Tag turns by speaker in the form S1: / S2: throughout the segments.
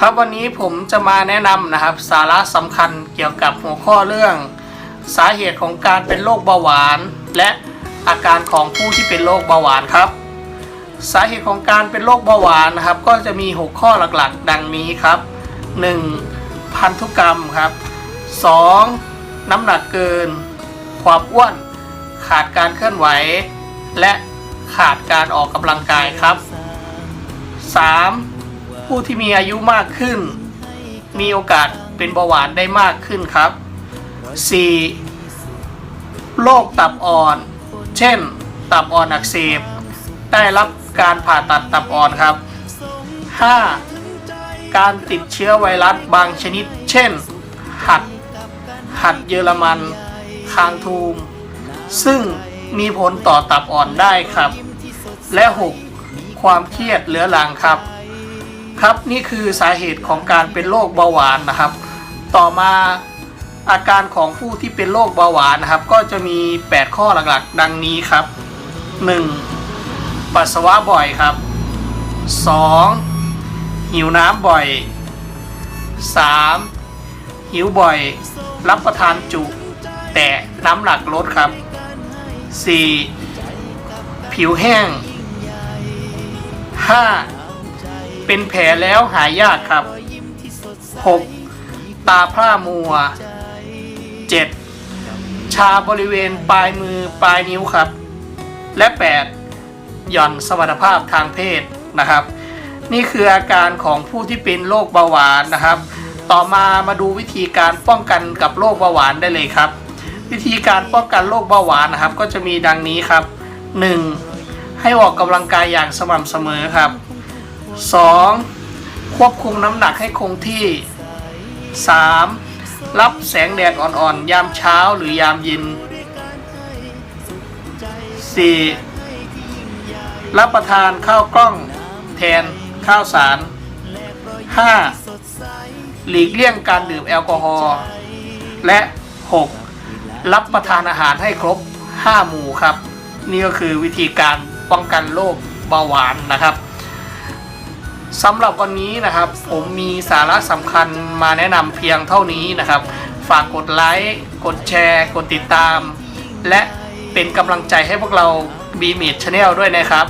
S1: ครับวันนี้ผมจะมาแนะนำนะครับ สาระสำคัญเกี่ยวกับหัวข้อเรื่อง สาเหตุของการเป็นโรคเบาหวาน และอาการของผู้ที่เป็นโรคเบาหวานครับ สาเหตุของการเป็นโรคเบาหวานนะครับ ก็จะมี 6 ข้อหลักๆ ดังนี้ครับ 1. พันธุกรรมครับ 2. น้ำหนักเกิน ความอ้วน ขาดการเคลื่อนไหว และขาดการออกกำลังกายครับ 3. ผู้ที่มีอายุมากขึ้น มีโอกาสเป็นเบาหวานได้มากขึ้นครับ 4. โรคตับอ่อน เช่น ตับอ่อนอักเสบ ได้รับการผ่าตัดตับอ่อนครับ 5. การติดเชื้อไวรัสบางชนิด เช่น หัด หัดเยอรมัน คางทูม ซึ่งมีผลต่อตับอ่อนได้ครับ และ 6. ความเครียดเรื้อรังครับ ครับนี่คือสาเหตุของการเป็นโรคเบาหวานนะครับ ต่อมาอาการของผู้ที่เป็นโรคเบาหวานนะครับ ก็จะมี 8 ข้อหลักๆ ดังนี้ครับ 1. ปัสสาวะบ่อยครับ 2. หิวน้ำบ่อย 3. หิวบ่อย รับประทานจุ แต่น้ำหนักลดครับ 4. ผิวแห้ง 5. เป็นแผลแล้วหายยากครับ 6. ตาพร่ามัว 7. ชาบริเวณปลายมือปลายนิ้วครับ และ 8. หย่อนสมรรถภาพทางเพศนะครับ นี่คืออาการของผู้ที่เป็นโรคเบาหวานนะครับ ต่อมามาดูวิธีการป้องกันกับโรคเบาหวานได้เลยครับ วิธีการป้องกันโรคเบาหวานนะครับ ก็จะมีดังนี้ครับ 1. ให้ออกกำลังกายอย่างสม่ำเสมอครับ 2. ควบคุมน้ำหนักให้คงที่ 3. รับแสงแดดอ่อนๆ ยามเช้าหรือยามเย็น 4. รับประทานข้าวกล้องแทนข้าวสาร 5. หลีกเลี่ยงการดื่มแอลกอฮอล์และ 6. รับประทานอาหารให้ครบ 5 หมู่ครับ นี่ก็คือวิธีการป้องกันโรคเบาหวานนะครับ สำหรับวันนี้นะครับ ผมมีสาระสำคัญมาแนะนำเพียงเท่านี้นะครับ ฝากกดไลค์กดแชร์ กดติดตาม และเป็นกำลังใจให้พวกเรา b m ม d Channel ด้วยนะครับ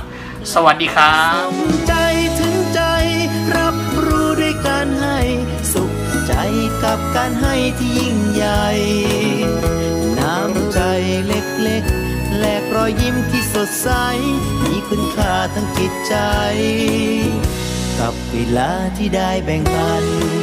S1: สวัสดีครับ
S2: ใจถึงใจ รับรู้ด้วยการให้ สุขใจกับการให้ที่ยิ่งใหญ่ น้ำใจเล็กๆแลกรอยยิ้มที่สดใส มีคุณค่าทั้งจิตใจ กับเวลาที่ได้แบ่งปัน